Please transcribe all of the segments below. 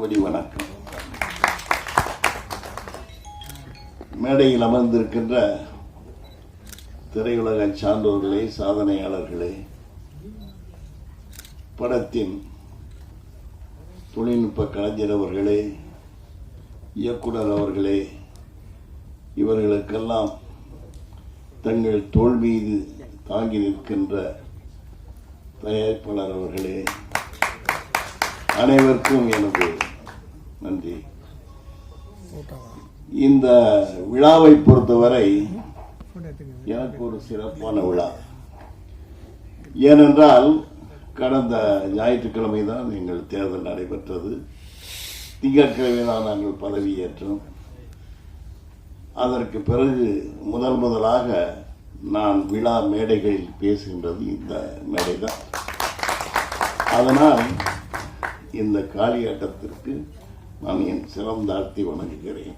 கோடி வணக்கம். மேடையில் அமர்ந்திருக்கின்ற திரையுலக சான்றோர்களே சாதனையாளர்களே படத்தின் தொழில்நுட்ப கலைஞர் அவர்களே இயக்குனர் அவர்களே இவர்களுக்கெல்லாம் தங்கள் தோல் மீது தாங்கி நிற்கின்ற தயாரிப்பாளர் அவர்களே அனைவருக்கும் எனது நன்றி. இந்த விழாவை பொறுத்தவரை எனக்கு ஒரு சிறப்பான விழா. ஏனென்றால் கடந்த ஞாயிற்றுக்கிழமை தான் எங்கள் தேர்தல் நடைபெற்றது. திங்கட்கிழமை தான் நாங்கள் பதவியேற்றோம் அதற்கு பிறகு முதல் முதலாக நான் விழா மேடைகளில் பேசுகின்றது இந்த மேடை தான் அதனால் இந்த காளியாட்டத்திற்கு நான் என் சிறந்தாழ்த்தி வணங்குகிறேன்.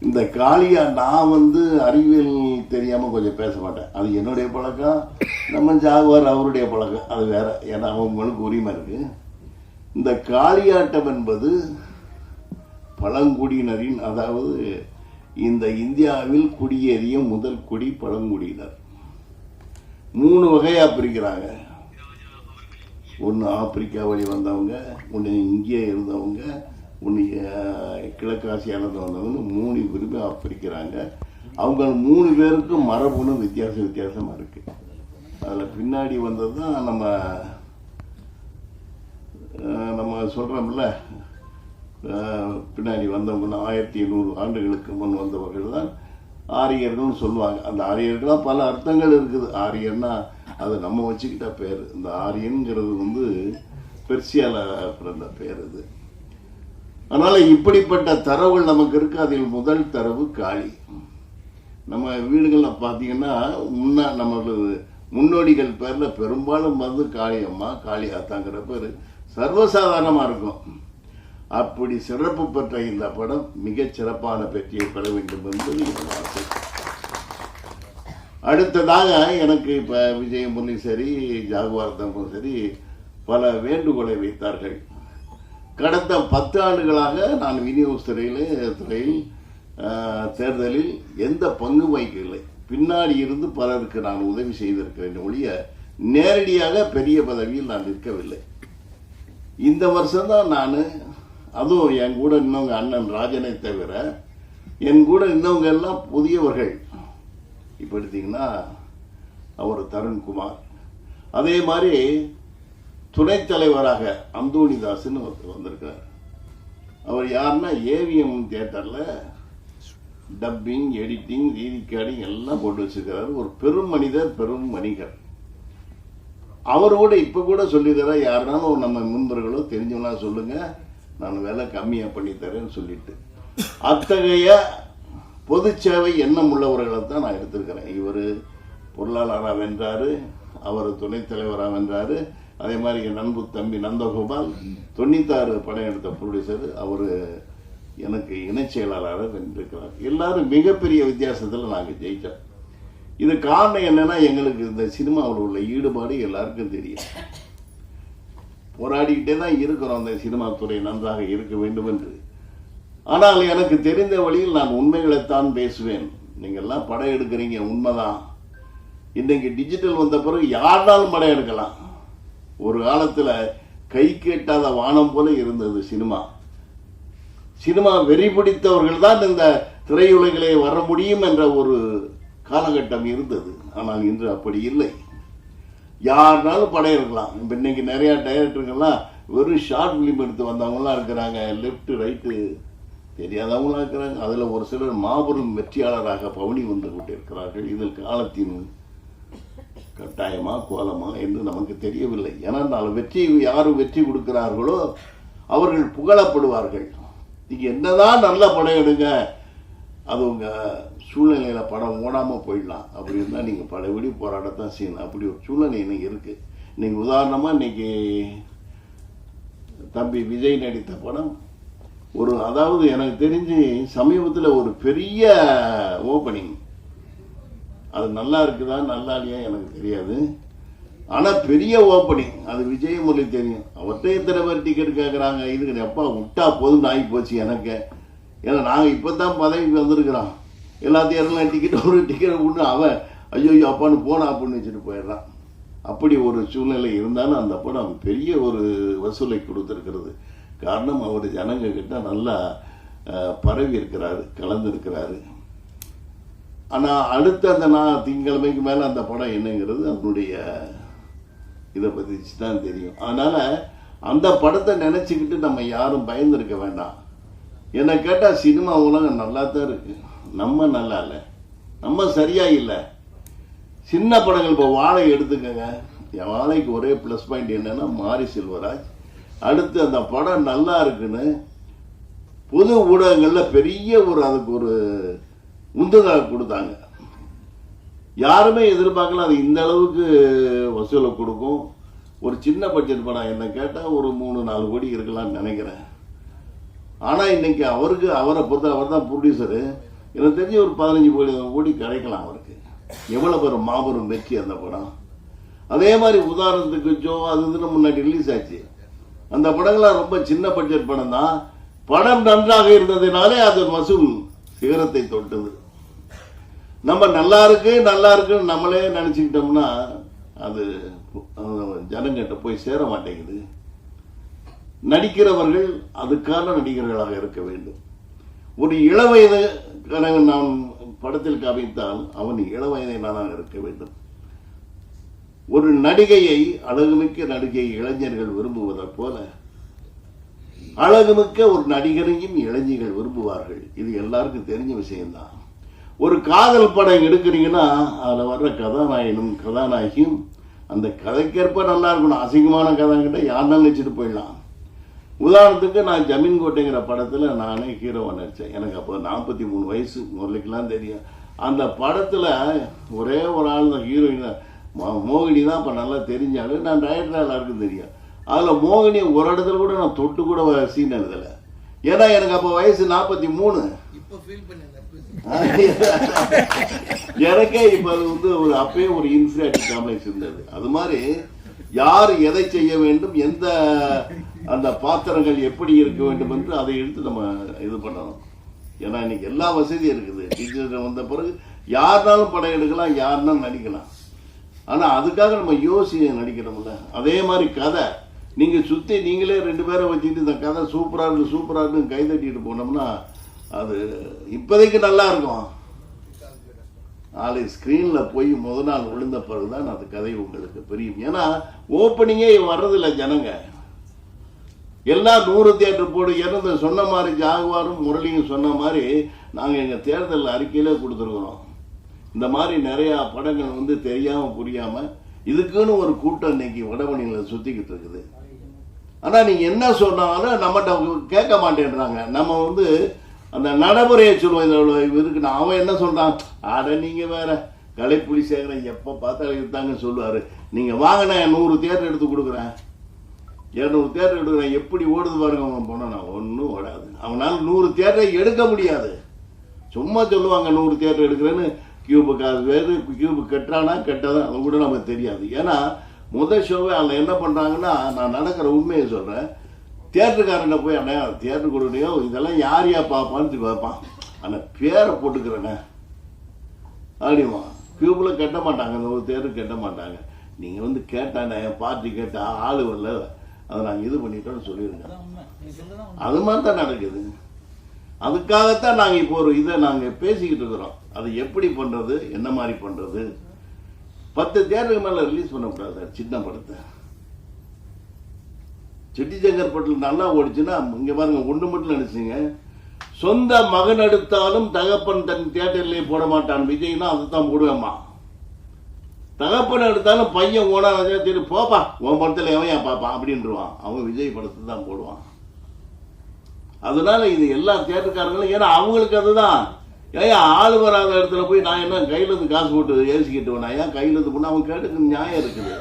இந்த காளியா நான் வந்து அறிவியல் தெரியாம கொஞ்சம் பேச மாட்டேன். அது என்னுடைய பழக்கம் நம்ம ஜாகுவார் அவருடைய பழக்கம். அது வேற ஏன்னா அவங்களுக்கு உரிமை இருக்கு. இந்த காளியாட்டம் என்பது பழங்குடியினரின் அதாவது இந்த இந்தியாவில் குடியேறிய முதல் குடி பழங்குடியினர். மூணு வகையா பிரிக்கிறாங்க. ஒன்று ஆப்பிரிக்கா வழி வந்தவங்க ஒன்று இங்கே இருந்தவங்க ஒன்று கிழக்காசியானது வந்தவங்க மூணு பேருமே பிரிக்கிறாங்க அவங்க மூணு பேருக்கும் மரபுன்னு வித்தியாசம் வித்தியாசமாக இருக்கு. அதில் பின்னாடி வந்தது தான் நம்ம நம்ம சொல்கிறோம்ல பின்னாடி வந்தவங்க ஆயிரத்தி எண்ணூறு ஆண்டுகளுக்கு முன் வந்தவர்கள் தான் ஆரியர்கள்னு சொல்லுவாங்க. அந்த ஆரியர்களாக பல அர்த்தங்கள் இருக்குது. ஆரியர்னா அது நம்ம வச்சுக்கிட்ட பேர். இந்த ஆரியன்கிறது வந்து பெர்சியால பிறந்த பேர் இது அதனால இப்படிப்பட்ட தரவுகள் நமக்கு இருக்கு. அதில் முதல் தரவு காளி. நம்ம வீடுகளில் பார்த்தீங்கன்னா முன்னா நம்மளது முன்னோடிகள் பேரில் பெரும்பாலும் வந்து காளியம்மா காளி ஆத்தாங்கிற பேர். சர்வசாதாரணமாக இருக்கும். அப்படி சிறப்பு பெற்ற இந்த படம் மிகச் சிறப்பான வெற்றியை பெற வேண்டும் என்பது எனது ஆசை. அடுத்ததாக எனக்கு இப்போ விஜயமுரளி சரி ஜாகுவார் தம்பும் சரி பல வேண்டுகோளை வைத்தார்கள். கடந்த பத்து ஆண்டுகளாக நான் விநியோகஸ் துறையில் துறையில் தேர்தலில் எந்த பங்கு வகிக்கவில்லை. பின்னாடி இருந்து பலருக்கு நான் உதவி செய்திருக்கிறேன் ஒழிய நேரடியாக பெரிய பதவியில் நான் நிற்கவில்லை. இந்த வருஷம்தான் நான் அதுவும் என் கூட இன்னவங்க அண்ணன் ராஜனை தவிர என் கூட இன்னவங்க எல்லாம் புதியவர்கள். இப்போ எடுத்தீங்கன்னா அவர் தருண்குமார். அதே மாதிரி துணைத் தலைவராக அந்தோணிதாஸ்னு ஒருத்தர் வந்திருக்கிறார். அவர் யாருன்னா ஏவிஎம் தியேட்டரில் டப்பிங் எடிட்டிங் ரீதிக்காடிங் எல்லாம் போட்டு வச்சுருக்கிறார். ஒரு பெரும் மனிதர் பெரும் வணிகர். அவர் கூட இப்போ கூட சொல்லித்தர யாருனாலும் நம்ம முன்பர்களோ தெரிஞ்சவனா சொல்லுங்க நான் விலை கம்மியாக பண்ணி தரேன்னு சொல்லிட்டு. அத்தகைய பொது சேவை எண்ணம் உள்ளவர்களை தான் நான் எடுத்திருக்கிறேன். இவர் பொருளாளராக வென்றார் அவர் துணைத் தலைவராக வென்றார். அதே மாதிரி என் நண்பு தம்பி நந்தகோபால் தொண்ணூத்தாறு படம் எடுத்த ப்ரொடியூசர் அவர் எனக்கு இணைச் செயலாளராக வென்றிருக்கிறார். எல்லாரும் மிகப்பெரிய வித்தியாசத்தில் நாங்கள் ஜெயித்தோம் இது காரணம் என்னன்னா எங்களுக்கு இந்த சினிமாவில் உள்ள ஈடுபாடு எல்லாருக்கும் தெரியும். போராடிக்கிட்டே தான் இருக்கிறோம். அந்த சினிமா துறை நன்றாக இருக்க வேண்டும் என்று ஆனால் எனக்கு தெரிந்த வழியில் நான் உண்மைகளைத்தான் பேசுவேன். நீங்கள்லாம் படம் எடுக்கிறீங்க உண்மைதான். இன்னைக்கு டிஜிட்டல் வந்த பிறகு யாருனாலும் படம் எடுக்கலாம். ஒரு காலத்தில் கை கேட்டாத வானம் போல இருந்தது சினிமா. சினிமா வெறி பிடித்தவர்கள் தான் இந்த திரையுலகிலே வர முடியும் என்ற ஒரு காலகட்டம் இருந்தது. ஆனால் இன்று அப்படி இல்லை. யாருனாலும் படம் இருக்கலாம் இப்போ இன்னைக்கு நிறையா டைரக்டருங்கெல்லாம் வெறும் ஷார்ட் ஃபிலிம் எடுத்து வந்தவங்களாம் இருக்கிறாங்க. லெஃப்ட் ரைட்டு தெரியாதவங்களாக இருக்கிறாங்க அதில் ஒரு சிலர் மாபெரும் வெற்றியாளராக பவனி வந்து கொண்டிருக்கிறார்கள். இதில் காலத்தின் கட்டாயமா கோலமா என்று நமக்கு தெரியவில்லை. ஏன்னா நாலு வெற்றி யாரும் வெற்றி கொடுக்கிறார்களோ அவர்கள் புகழப்படுவார்கள். நீங்கள் என்னதான் நல்ல படம் எடுங்க அது உங்கள் சூழ்நிலையில் படம் ஓடாமல் போயிடலாம். அப்படி இருந்தால் நீங்க போராட்டம் போராடத்தான் செய்யணும். அப்படி ஒரு சூழ்நிலை இன்னைக்கு இருக்குது நீங்கள் உதாரணமாக இன்னைக்கு தம்பி விஜய் நடித்த படம் ஒரு அதாவது எனக்கு தெரிஞ்சு சமீபத்தில் ஒரு பெரிய ஓப்பனிங் அது நல்லா இருக்குதா நல்லா இல்லையா எனக்கு தெரியாது. ஆனால் பெரிய ஓப்பனிங் அது விஜயமுரளி தெரியும். அவர்கிட்ட எத்தனை பேர் டிக்கெட் கேட்குறாங்க இதுக்கு எப்பா விட்டா போதும்னு ஆகி போச்சு எனக்கு. ஏன்னா நாங்கள் இப்போ தான் பதவிக்கு வந்திருக்கிறோம். எல்லாத்தையும் எல்லாம் டிக்கெட் ஒரு டிக்கெட் விட்டு அவன் ஐயோ அப்பான்னு போனா அப்படின்னு வச்சுட்டு போயிடுறான். அப்படி ஒரு சூழ்நிலை இருந்தாலும் அந்த படம் பெரிய ஒரு வசூலை கொடுத்துருக்கிறது. காரணம் அவர் ஜனங்கக்கிட்ட நல்லா பரவி இருக்கிறாரு கலந்துருக்கிறாரு. ஆனால் அடுத்த அந்த நான் திங்கிழமைக்கு மேலே அந்த படம் என்னங்கிறது அதனுடைய இதை பற்றி தான் தெரியும். அதனால் அந்த படத்தை நினச்சிக்கிட்டு நம்ம யாரும் பயந்துருக்க வேண்டாம். என்னை கேட்டால் சினிமா உலகம் நல்லா தான் இருக்குது நம்ம நல்லா இல்லை. நம்ம சரியாக இல்லை. சின்ன படங்கள் இப்போ வாழை எடுத்துக்கோங்க. என் வாழைக்கு ஒரே ப்ளஸ் பாயிண்ட் என்னன்னா மாரி செல்வராஜ். அடுத்து அந்த படம் நல்லா இருக்குன்னு பொது ஊடகங்களில் பெரிய ஒரு அதுக்கு ஒரு உந்துதல் கொடுத்தாங்க. யாருமே எதிர்பார்க்கல அது இந்த அளவுக்கு வசூலை கொடுக்கும். ஒரு சின்ன பட்ஜெட் படம் என்ன கேட்டால் ஒரு மூணு நாலு கோடி இருக்கலாம்னு நினைக்கிறேன். ஆனால் இன்னைக்கு அவருக்கு அவரை பொறுத்த அவர் தான் ப்ரொடியூசரு எனக்கு தெரிஞ்ச ஒரு பதினஞ்சு கோடி கோடி கிடைக்கலாம் அவருக்கு. எவ்வளோ பெரும் மாபெரும் வெற்றி அந்த படம். அதே மாதிரி உதாரணத்துக்கு ஜோ அது இதுன்னு முன்னாடி ரிலீஸ் ஆச்சு. அந்த படங்கள்லாம் ரொம்ப சின்ன பட்ஜெட் படம் தான் படம் நன்றாக இருந்ததுனாலே அது வசூல் சிகரத்தை தொட்டது. நம்ம நல்லா இருக்கு நல்லா இருக்குன்னு நம்மளே நினச்சிக்கிட்டோம்னா அது ஜனங்கிட்ட போய் சேர மாட்டேங்குது. நடிக்கிறவர்கள் அதுக்கான நடிகர்களாக இருக்க வேண்டும். ஒரு இளவயதுக்காரன் நான் படத்தில் காமித்தால் அவன் இளவயதை நானாக இருக்க வேண்டும். ஒரு நடிகையை அழகுமிக்க நடிகை இளைஞர்கள் விரும்புவதைப் போல அழகுமிக்க ஒரு நடிகரையும் இளைஞர்கள் விரும்புவார்கள். இது எல்லாருக்கும் தெரிஞ்ச விஷயம்தான். ஒரு காதல் படம் எடுக்கிறீங்கன்னா அதில் வர்ற கதாநாயகனும் கதாநாயகியும் அந்த கதைக்கேற்ப நல்லா இருக்கணும். அசிங்கமான கதைங்கிட்ட யாருனாலும் வச்சுட்டு போயிடலாம். உதாரணத்துக்கு நான் ஜமீன் கோட்டைங்கிற படத்தில் நானே ஹீரோவாக நடித்தேன் எனக்கு அப்போ நாற்பத்தி மூணு வயசு முரளிக்கெல்லாம் தெரியும். அந்த படத்தில் ஒரே ஒரு ஆள் தான் ஹீரோயினாக மோகினி தான் அப்போ நல்லா தெரிஞ்சாலும் நான் டைரக்டர் எல்லாருக்கும் தெரியும். அதில் மோகினி ஒரு இடத்துல கூட நான் தொட்டு கூட சீன் எழுதலை. ஏன்னா எனக்கு அப்போ வயசு நாற்பத்தி மூணு. இப்போ எனக்கே இப்ப அது வந்து ஒரு அப்பயே ஒரு இன்ஃபிரியாரிட்டி காம்ப்ளெக்ஸ் இருந்தது. அது மாதிரி யார் எதை செய்ய வேண்டும் எந்த அந்த பாத்திரங்கள் எப்படி இருக்க வேண்டும் என்று அதை எடுத்து நம்ம இது பண்ணணும். ஏன்னா இன்னைக்கு எல்லா வசதியும் இருக்குது. டிஜிட்டல் வந்த பிறகு யாருனாலும் படம் எடுக்கலாம் யாருனாலும் நடிக்கலாம். ஆனால் அதுக்காக நம்ம யோசி நடிக்கிறோம்ல. அதே மாதிரி கதை. நீங்கள் சுற்றி நீங்களே ரெண்டு பேரை வச்சுட்டு இந்த கதை சூப்பராக இருக்கு சூப்பராக இருக்குன்னு கை தட்டிட்டு போனோம்னா அது இப்போதைக்கு நல்லா இருக்கும். நாளை ஸ்க்ரீனில் போய் முத நாள் விழுந்த பிறகு தான் அந்த கதை உங்களுக்கு புரியும். ஏன்னா ஓப்பனிங்கே வர்றதில்ல ஜனங்க. எல்லாம் நூறு தேட்டர் போடு இறந்து சொன்ன மாதிரி ஜாகுவாரும் முரளியும் சொன்ன மாதிரி நாங்கள் எங்கள் தேர்தல் அறிக்கையிலே கொடுத்துருக்குறோம். இந்த மாதிரி நிறையா படங்கள் வந்து தெரியாமல் புரியாமல் இதுக்குன்னு ஒரு கூட்டம் இன்னைக்கு வடமணியில் சுற்றிக்கிட்டு இருக்குது. ஆனால் நீங்கள் என்ன சொன்னாலும் நம்மகிட்ட கேட்க மாட்டேன்றாங்க. நம்ம வந்து அந்த நடைமுறையை சொல்லுவோம். இதில் இருக்கு அவன் என்ன சொல்கிறான் அட நீங்கள் வேற. கலைப்புலி சேகரன் எப்போ பார்த்தாலும் இருந்தாங்க சொல்லுவார். நீங்கள் வாங்கின நூறு தேட்டர் எடுத்து கொடுக்குறேன். இரநூறு தேட்டர் எடுக்கிறேன். எப்படி ஓடுது பாருங்க அவன் போனால் நான் ஒன்றும் ஓடாது. அவனால் நூறு தேட்டரை எடுக்க முடியாது. சும்மா சொல்லுவாங்க நூறு தேட்டர் எடுக்கிறேன்னு. கியூபு காசு வேறு கியூபு கட்டுறானா கெட்டதான் அது கூட நமக்கு தெரியாது. ஏன்னா முதல் ஷோவே அதில் என்ன பண்ணுறாங்கன்னா நான் நடக்கிற உண்மையை சொல்கிறேன் தியேட்டருக்காரன்ட்ட போய் அண்ணா தியேட்டர் கொடுனையோ இதெல்லாம் யார் யா பார்ப்பான்னு பார்ப்பான் ஆனால் பேரை போட்டுக்கிறேங்க அப்படிமா கியூபில் கட்ட மாட்டாங்க அந்த ஒரு தேட்டர் கட்ட மாட்டாங்க. நீங்கள் வந்து கேட்டானே பார்ட்டி கேட்டா ஆள் வரல. அதை நாங்கள் இது பண்ணிட்டோம்னு உண்மை. அது மாதிரி தான் நடக்குது. அதுக்காகத்தான் நாங்கள் இப்போ ஒரு இதை நாங்கள் பேசிக்கிட்டு இருக்கிறோம். அது எப்படி பண்ணுறது என்ன மாதிரி பண்ணுறது பத்து தேட்டருக்கு மேலே ரிலீஸ் பண்ணக்கூடாது சின்ன படத்தை சிட்டி செங்கற்பட்டில் நல்லா ஓடிச்சுன்னா இங்கே பாருங்க ஒன்று மட்டும் நினைச்சிங்க சொந்த மகன் எடுத்தாலும் தகப்பன் தன் தியேட்டர்லேயே போட மாட்டான். விஜய்னா அதை தான் போடுவேம்மா. தகப்பன் எடுத்தாலும் பையன் ஓனா சரி போப்பா உன் படத்தில் எவன் ஏன் பார்ப்பான் அப்படின்றான் அவன் விஜய் படத்தை தான் போடுவான். அதனால இது எல்லா தேட்டருக்காரங்களும் ஏன்னா அவங்களுக்கு அதுதான். ஏன் ஆள் வராத இடத்துல போய் நான் என்ன கையில இருந்து காசு போட்டு ஏசிக்கிட்டு நான் ஏன் கையில இருந்து அவங்க கேட்டுக்கு நியாயம் இருக்குது.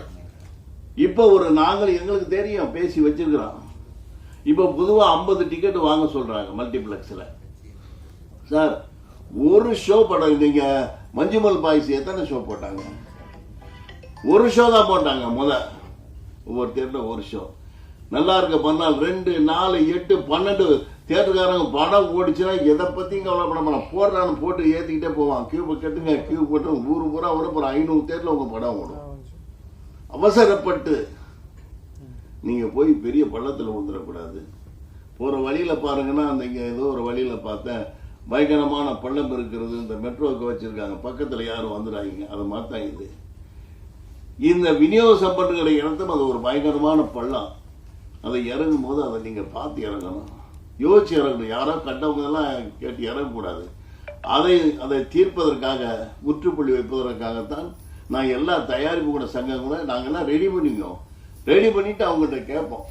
இப்போ ஒரு நாங்கள் எங்களுக்கு தெரியும் பேசி வச்சிருக்கிறோம். இப்போ பொதுவாக ஐம்பது டிக்கெட் வாங்க சொல்கிறாங்க மல்டிப்ளெக்ஸில் சார் ஒரு ஷோ படம் நீங்கள் மஞ்சுமல் பாய்ஸ் எத்தனை ஷோ போட்டாங்க? ஒரு ஷோ தான் போட்டாங்க முத. ஒவ்வொரு தேட்டரில் ஒரு ஷோ நல்லா இருக்க பண்ணால் ரெண்டு நாலு எட்டு பன்னெண்டு தேட்டருக்காரங்க படம் ஓடிச்சுன்னா எதை பற்றியும் கவலைப்பட மாட்டான். போடுறான்னு போட்டு ஏற்றிக்கிட்டே போவான். கியூ கட்டுங்க கியூ போட்டு ஊர் பூரா வரும் ஒரு ஐநூறு தேட்டரில் உங்கள் படம் ஓடும். அவசரப்பட்டு நீங்கள் போய் பெரிய பள்ளத்தில் விழுந்துடக்கூடாது. போகிற வழியில் பாருங்கன்னா அந்த இங்கே ஏதோ ஒரு வழியில் பார்த்தேன். பயங்கரமான பள்ளம் இருக்கிறது இந்த மெட்ரோவுக்கு வச்சுருக்காங்க. பக்கத்தில் யாரும் வந்துடாதீங்க. அது மாதிரி தான் இது. இந்த விநியோக சம்பந்தங்களை இடத்தும் அது ஒரு பயங்கரமான பள்ளம். அதை இறங்கும் போது அதை நீங்கள் பார்த்து இறங்கணும். யோசிச்சு இறங்கணும் யாரோ கண்டவங்கெல்லாம் கேட்டு இறங்கக்கூடாது. அதை அதை தீர்ப்பதற்காக முற்றுப்புள்ளி வைப்பதற்காகத்தான் நான் எல்லா தயாரிப்பு கூட சங்கம் கூட நாங்கள்லாம் ரெடி பண்ணிக்கோம் ரெடி பண்ணிட்டு அவங்ககிட்ட கேட்போம்.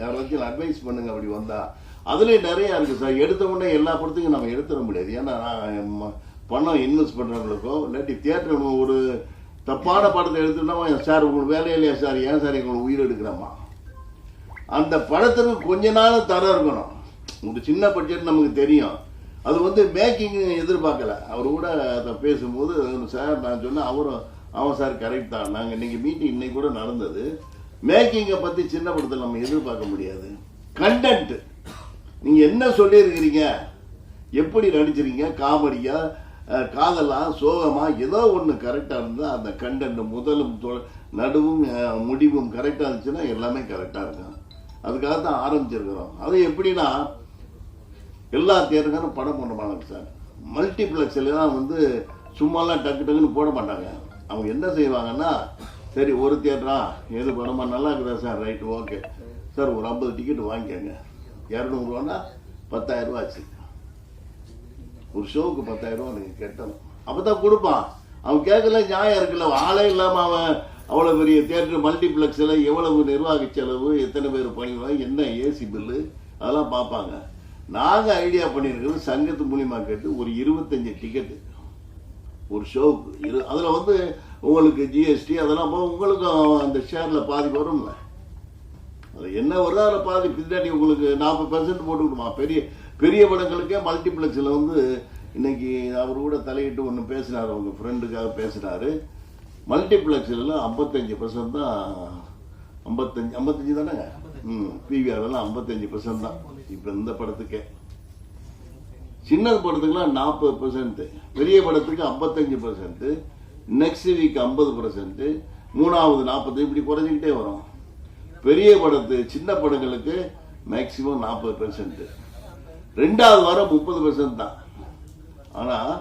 யாராச்சும் அட்வைஸ் பண்ணுங்க அப்படி வந்தா. அதுலேயும் நிறையா இருக்குது சார். எடுத்த உடனே எல்லா படத்துக்கும் நம்ம எடுத்துட முடியாது. ஏன்னா நான் பணம் இன்வெஸ்ட் பண்ணுறவங்களுக்கோ இல்லாட்டி தியேட்டர் ஒரு தப்பான படத்தை எடுத்துட்டோம் சார் உங்களுக்கு வேலை இல்லையா சார்? ஏன் சார் எங்களுக்கு உயிர் எடுக்கிறோமா? அந்த படத்துக்கு கொஞ்ச நாள் தரம் இருக்கணும். ஒரு சின்ன பட்ஜெட் நமக்கு தெரியும். அது வந்து மேக்கிங் எதிர்பார்க்கல. அவர் கூட அதை பேசும்போது சார் நான் சொன்னேன் அவரும் அவன் சார் கரெக்ட் தான். நாங்கள் இன்றைக்கி மீட்டிங் இன்னைக்கு கூட நடந்தது. மேக்கிங்கை பற்றி சின்ன படத்தில் நம்ம எதிர்பார்க்க முடியாது. கண்டென்ட் நீங்கள் என்ன சொல்லியிருக்கிறீங்க? எப்படி நடிச்சிருக்கீங்க? காமெடியா? காதலா? சோகமா? ஏதோ ஒன்று கரெக்டாக இருந்தால் அந்த கண்டென்ட் முதலும் தொ- நடுவும் முடிவும் கரெக்டாக இருந்துச்சுன்னா எல்லாமே கரெக்டாக இருக்கும். அதுக்காக தான் ஆரம்பிச்சிருக்கிறோம். அது எப்படின்னா எல்லா தேட்டருக்காரும் படம் பண்ண மாட்டாங்க சார். மல்டிப்ளெக்ஸில் தான் வந்து சும்மாலாம் டக்கு டக்குன்னு போட மாட்டாங்க. அவங்க என்ன செய்வாங்கன்னா சரி ஒரு தேட்டரா எது படமா? நல்லா இருக்குதா சார்? Right okay. சார் ஒரு ஐம்பது டிக்கெட் வாங்கிக்கோங்க. இரநூறுவான்னா பத்தாயிரம் ரூபா ஆச்சு. ஒரு ஷோவுக்கு பத்தாயிரம் ரூபா நீங்கள் கட்டணும். அப்போ தான் கொடுப்பான். அவன் கேட்கல நியாயம் இருக்குல்ல. ஆளே இல்லாமல் அவன் அவ்வளோ பெரிய தேட்டர் மல்டிப்ளெக்ஸில் எவ்வளவு நிர்வாக செலவு எத்தனை பேர் பணிவாங்க என்ன ஏசி பில்லு அதெல்லாம் பார்ப்பாங்க. நாங்கள் ஐடியா பண்ணியிருக்கிறது சங்கத்து மூலியமாக கேட்டு ஒரு இருபத்தஞ்சி டிக்கெட்டு ஒரு ஷோவுக்கு இரு அதில் வந்து உங்களுக்கு ஜிஎஸ்டி அதெல்லாம் போக உங்களுக்கும் அந்த ஷேரில் பாதி வரும்ல. அது என்ன வருதோ அதில் பாதி பின்னாடி உங்களுக்கு நாற்பது பர்சன்ட் போட்டுக்கணுமா? பெரிய பெரிய படங்களுக்கே மல்டிப்ளெக்ஸில் வந்து இன்னைக்கு அவர் கூட தலையிட்டு ஒன்று பேசினார் அவங்க ஃப்ரெண்டுக்காக பேசினார். மல்டிப்ளெக்ஸில் ஐம்பத்தஞ்சு பர்சன்ட் தான் ஐம்பத்தஞ்சு ஐம்பத்தஞ்சு தானேங்க? ம் பிவிஆர்லாம் ஐம்பத்தஞ்சு பர்சன்ட் தான். இப்போ இந்த படத்துக்கே. சின்ன படத்துக்குலாம் நாற்பது பர்சன்ட் பெரிய படத்துக்கு ஐம்பத்தஞ்சு பர்சன்ட் நெக்ஸ்ட் வீக் ஐம்பது பர்சன்ட் மூணாவது நாற்பது இப்படி குறைஞ்சிக்கிட்டே வரும். பெரிய படத்து சின்ன படங்களுக்கு மேக்சிமம் நாற்பது பெர்சன்ட்டு ரெண்டாவது வாரம் முப்பது பெர்சன்ட் தான். ஆனால்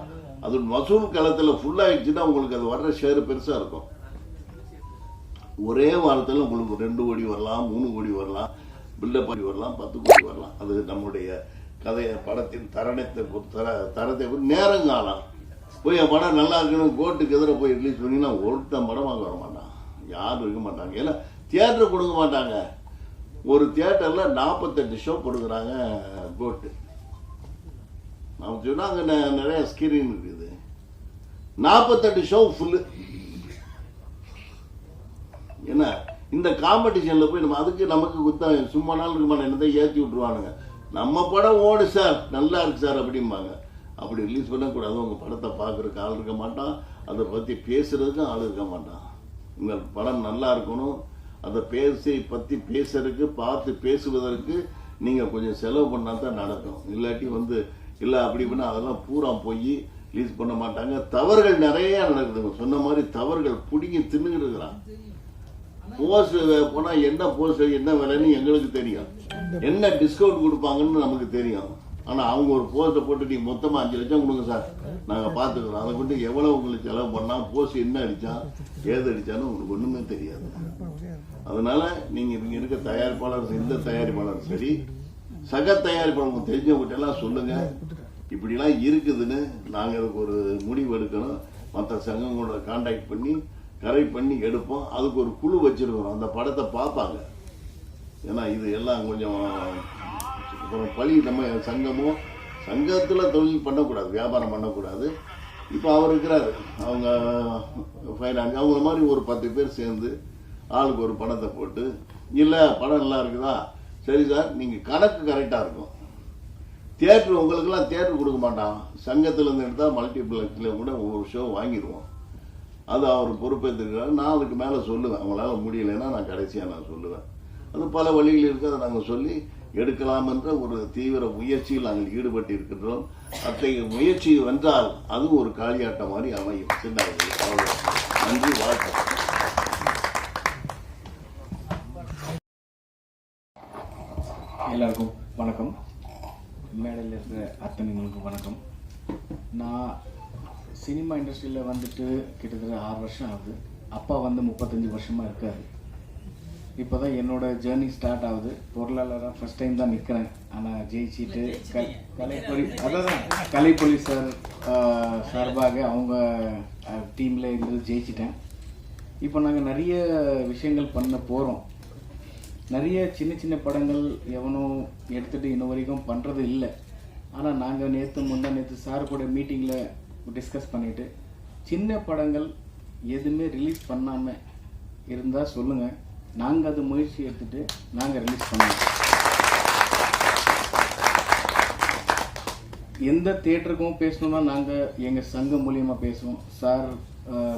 அது வசூல் களத்தில் ஃபுல்லாகிடுச்சுன்னா உங்களுக்கு அது வர்ற ஷேர் பெருசாக இருக்கும். ஒரே வாரத்தில் உங்களுக்கு ரெண்டு கோடி வரலாம் மூணு கோடி வரலாம். பில்டப் பண்ணி வரலாம் பத்து கோடி வரலாம். அது நம்முடைய கதையை படத்தின் தரணத்தை பொறுத்து தர தரத்தை நேரங்காலம் போய் என் படம் நல்லா இருக்கணும் கோர்ட்டுக்கு எதிராக போய் ரிலீஸ் பண்ணிங்கன்னா ஒருத்தன் படம் வாங்க வர மாட்டான் யாரும் இருக்க மாட்டாங்க. ஏன்னா தியேட்டர் கொடுக்க மாட்டாங்க. ஒரு தியேட்டரில் நாற்பத்தெட்டு ஷோ கொடுக்குறாங்க கோர்ட்டு நான் சொன்னால் அங்கே நிறைய ஸ்கிரீன் இருக்குது. நாற்பத்தெட்டு ஷோ ஃபுல்லு என்ன இந்த காம்படிஷனில் போய் நம்ம அதுக்கு நமக்கு குத்தம் சும்மா நாள் இருக்க மாட்டேன் என்னதை ஏற்றி விட்ருவானுங்க நம்ம படம் ஓடு சார் நல்லா இருக்கு சார் அப்படிம்பாங்க. அப்படி ரிலீஸ் பண்ணக்கூடாது. உங்கள் படத்தை பார்க்குறதுக்கு ஆள் இருக்க மாட்டான். அதை பற்றி பேசுகிறதுக்கும் ஆள் இருக்க மாட்டான். உங்கள் படம் நல்லா இருக்கணும். அதை பேசி பற்றி பேசுறதுக்கு பார்த்து பேசுவதற்கு நீங்கள் கொஞ்சம் செலவு பண்ணால் தான் நடக்கும். இல்லாட்டி வந்து இல்லை அப்படி பண்ணால் அதெல்லாம் பூரா போய் ரிலீஸ் பண்ண மாட்டாங்க. தவறுகள் நிறையா நடக்குதுங்க. சொன்ன மாதிரி தவறுகள் பிடிங்கி தின்னுக்கிட்டு இருக்கிறான். போஸ்ட் போனா என்ன போஸ்ட் என்ன விலைன்னு எங்களுக்கு தெரியும். என்ன டிஸ்கவுண்ட் கொடுப்பாங்கன்னு நமக்கு தெரியும். ஆனா அவங்க ஒரு போஸ்ட்டை போட்டு நீங்கள் மொத்தமா அஞ்சு லட்சம் கொடுங்க சார். நாங்க பாத்துக்கிறோம். அதை கொண்டு எவ்வளவு உங்களுக்கு செலவு பண்ணா போஸ்ட் என்ன அடித்தா ஏது அடித்தான்னு உங்களுக்கு ஒண்ணுமே தெரியாது. அதனால நீங்க இங்கே இருக்க தயாரிப்பாளர் எந்த தயாரிப்பாளர் சரி சக தயாரிப்பாளர் தெரிஞ்சவங்ககிட்ட எல்லாம் சொல்லுங்க. இப்படிலாம் இருக்குதுன்னு நாங்க அதுக்கு ஒரு முடிவு எடுக்கணும். மற்ற சங்கங்களோட காண்டாக்ட் பண்ணி கரெக்ட் பண்ணி எடுப்போம். அதுக்கு ஒரு குழு வச்சிருக்கிறோம். அந்த படத்தை பார்ப்பாங்க. ஏன்னா இது எல்லாம் கொஞ்சம் பழி நம்ம சங்கமும் சங்கத்தில் தொழில் பண்ணக்கூடாது வியாபாரம் பண்ணக்கூடாது. இப்போ அவர் இருக்கிறாரு. அவங்க ஃபைனான்ஸ் அவங்கள மாதிரி ஒரு பத்து பேர் சேர்ந்து ஆளுக்கு ஒரு பணத்தை போட்டு இல்லை படம் நல்லா இருக்குதா? சரி சார் நீங்கள் கணக்கு கரெக்டாக இருக்கும். தேட்ரு உங்களுக்கெல்லாம் தேட்ரு கொடுக்க மாட்டான். சங்கத்துலேருந்து எடுத்தால் மல்டிப்ளெக்ஸில் கூட ஒரு ஷோ வாங்கிடுவோம். அது அவர் பொறுப்பேற்றிருக்கிறார். நான் அதுக்கு மேலே சொல்லுவேன். அவங்களால முடியலைன்னா நான் கடைசியாக நான் சொல்லுவேன். அது பல வழிகள் இருக்குது அதை நாங்கள் சொல்லி எடுக்கலாம் என்ற ஒரு தீவிர முயற்சியில் நாங்கள் ஈடுபட்டு இருக்கின்றோம் அத்தகைய முயற்சி வென்றால் அதுவும் ஒரு காளியாட்டம் மாதிரி அமையும். சின்ன நன்றி வாழ்க்கை எல்லாருக்கும் வணக்கம். மேடையில் இருக்கிற அத்தனைங்களுக்கும் வணக்கம். நான் சினிமா இண்டஸ்ட்ரியில் வந்துட்டு கிட்டத்தட்ட ஆறு வருஷம் ஆகுது. அப்பா வந்து முப்பத்தஞ்சு வருஷமாக இருக்காரு. இப்போ தான் என்னோட ஜேர்னி ஸ்டார்ட் ஆகுது. பொருளாளராக ஃபஸ்ட் டைம் தான் நிற்கிறேன் ஆனால் ஜெயிச்சிட்டு கலைப்பொலி அதான் கலைப்பொலி சார் சார்பாக அவங்க டீமில் இருந்து ஜெயிச்சிட்டேன். இப்போ நாங்கள் நிறைய விஷயங்கள் பண்ண போகிறோம் நிறைய சின்ன சின்ன படங்கள் எவனும் எடுத்துட்டு இன்ன வரைக்கும் பண்ணுறது இல்லை. ஆனால் நாங்கள் நேற்று முந்தா நேற்று சார் கூட மீட்டிங்கில் டிஸ்கஸ் பண்ணிட்டு சின்ன படங்கள் எதுவுமே ரிலீஸ் பண்ணாமல் இருந்தால் சொல்லுங்கள் நாங்கள் அது முயற்சி எடுத்துட்டு நாங்கள் ரிலீஸ் பண்ணுவோம். எந்த தேட்டருக்கும் பேசணும்னா நாங்கள் எங்கள் சங்கம் மூலியமாக பேசுவோம். சார்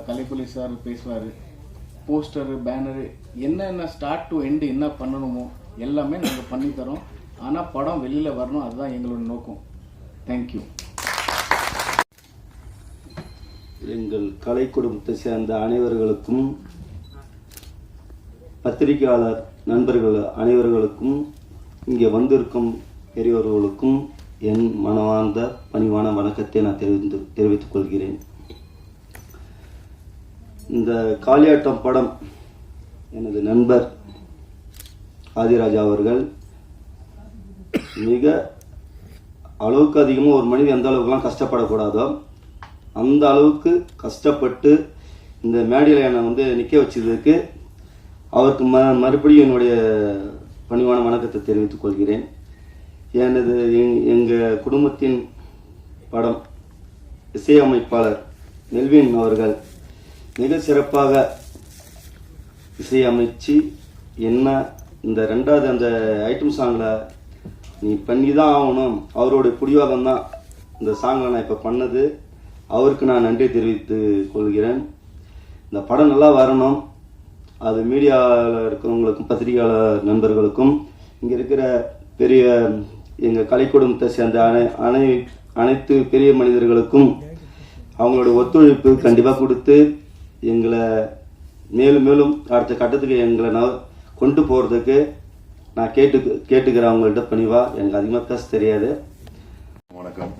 கலைப்புலி சார் பேசுவார். போஸ்டரு பேனரு என்னென்ன ஸ்டார்ட் டு எண்டு என்ன பண்ணணுமோ எல்லாமே நாங்கள் பண்ணித்தரோம் ஆனால் படம் வெளியில் வரணும் அதுதான் எங்களோட நோக்கம். தேங்க்யூ எங்கள் கலை குடும்பத்தை சேர்ந்த அனைவர்களுக்கும் பத்திரிகையாளர் நண்பர்கள் அனைவர்களுக்கும் இங்கே வந்திருக்கும் பெரியவர்களுக்கும் என் மனவார்ந்த பணிவான வணக்கத்தை நான் தெரிவித்து தெரிவித்துக் கொள்கிறேன். இந்த காளியாட்டம் படம் எனது நண்பர் ஆதிராஜா அவர்கள் மிக அளவுக்கு அதிகமாக ஒரு மனிதன் எந்த அளவுக்குலாம் கஷ்டப்படக்கூடாதோ அந்த அளவுக்கு கஷ்டப்பட்டு இந்த மேடையில் என்னை வந்து நிற்க வச்சதுக்கு அவருக்கு ம மறுபடியும் என்னுடைய பணிவான வணக்கத்தை தெரிவித்துக் கொள்கிறேன். எனது எங் எங்கள் குடும்பத்தின் படம் இசையமைப்பாளர் நெல்வின் அவர்கள் மிக சிறப்பாக இசையமைச்சு என்ன இந்த ரெண்டாவது அந்த ஐட்டம் சாங்கில் நீ பண்ணி தான் ஆகணும். அவருடைய பிடிவாதம் தான் இந்த சாங்கில் நான் இப்போ பண்ணது. அவருக்கு நான் நன்றி தெரிவித்து கொள்கிறேன். இந்த படம் நல்லா வரணும். அது மீடியாவில் இருக்கிறவங்களுக்கும் பத்திரிகையாளர் நண்பர்களுக்கும் இங்கே இருக்கிற பெரிய எங்கள் கலை குடும்பத்தை சேர்ந்த அனை அனை அனைத்து பெரிய மனிதர்களுக்கும் அவங்களோட ஒத்துழைப்பு கண்டிப்பாக கொடுத்து எங்களை மேலும் மேலும் அடுத்த கட்டத்துக்கு எங்களை நான் கொண்டு போகிறதுக்கு நான் கேட்டு கேட்டுக்கிறேன் அவங்கள்ட்ட பணிவா. எனக்கு அதிகமாக பேச தெரியாது. வணக்கம்.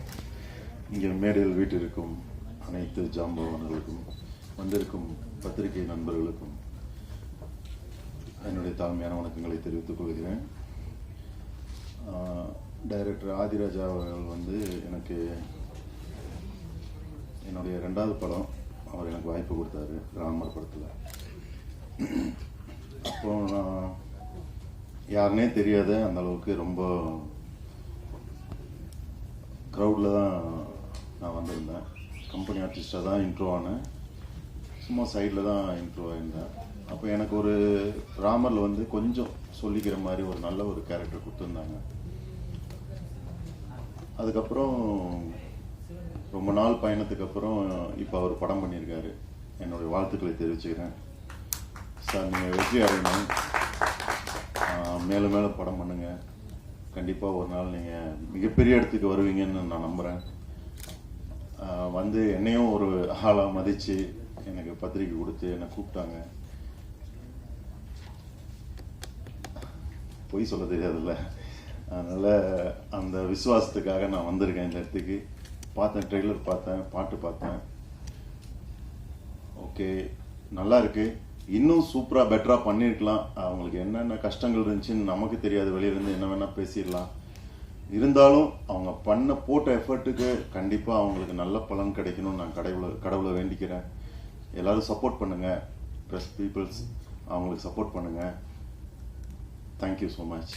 இங்கே மேடையில் வீட்டிற்கும் அனைத்து ஜாம்பவான்களுக்கும் வந்திருக்கும் பத்திரிகை நண்பர்களுக்கும் என்னுடைய தாழ்மையான வணக்கங்களை தெரிவித்துக் கொள்கிறேன். டைரக்டர் ஆதிராஜா அவர்கள் வந்து எனக்கு என்னுடைய ரெண்டாவது படம் அவர் எனக்கு வாய்ப்பு கொடுத்தாரு ராமர் படத்தில். அப்போ நான் யாருனே தெரியாத அந்த அளவுக்கு ரொம்ப க்ரௌடில் தான் நான் வந்திருந்தேன். கம்பெனி ஆர்டிஸ்டாக தான் இன்ட்ரோ ஆனேன். சும்மா சைடில் தான் இன்ட்ரோ ஆயிருந்தேன். அப்போ எனக்கு ஒரு ராமரில் வந்து கொஞ்சம் சொல்லிக்கிற மாதிரி ஒரு நல்ல ஒரு கேரக்டர் கொடுத்துருந்தாங்க. அதுக்கப்புறம் ரொம்ப நாள் பயணத்துக்கு அப்புறம் இப்போ அவர் படம் பண்ணியிருக்காரு. என்னுடைய வாழ்த்துக்களை தெரிவிச்சுக்கிறேன். சார் நீங்கள் வெற்றி அடையணும். மேலும் மேலும் படம் பண்ணுங்கள் கண்டிப்பாக ஒரு நாள் நீங்கள் மிகப்பெரிய இடத்துக்கு வருவீங்கன்னு நான் நம்புகிறேன் வந்து என்னையும் ஒரு ஆளாக மதித்து எனக்கு பத்திரிக்கை கொடுத்து என்னை கூப்பிட்டாங்க. பொய் சொல்ல தெரியாதுல்ல. அதனால் அந்த விசுவாசத்துக்காக நான் வந்திருக்கேன் இந்த இடத்துக்கு. பார்த்தேன் ட்ரெய்லர் பார்த்தேன் பாட்டு பார்த்தேன். ஓகே நல்லா இருக்கு. இன்னும் சூப்பராக பெட்டராக பண்ணியிருக்கலாம். அவங்களுக்கு என்னென்ன கஷ்டங்கள் இருந்துச்சுன்னு நமக்கு தெரியாது. வெளியில இருந்து என்ன வேணால் பேசிடலாம். இருந்தாலும் அவங்க பண்ண போட்ட எஃபர்ட்டுக்கு கண்டிப்பா அவங்களுக்கு நல்ல பலன் கிடைக்கணும்னு நான் கடவுளை கடவுளை வேண்டிக்கிறேன். எல்லாரும் சப்போர்ட் பண்ணுங்க. ப்ரெஸ் பீப்புள்ஸ் அவங்களுக்கு சப்போர்ட் பண்ணுங்க. Thank you so much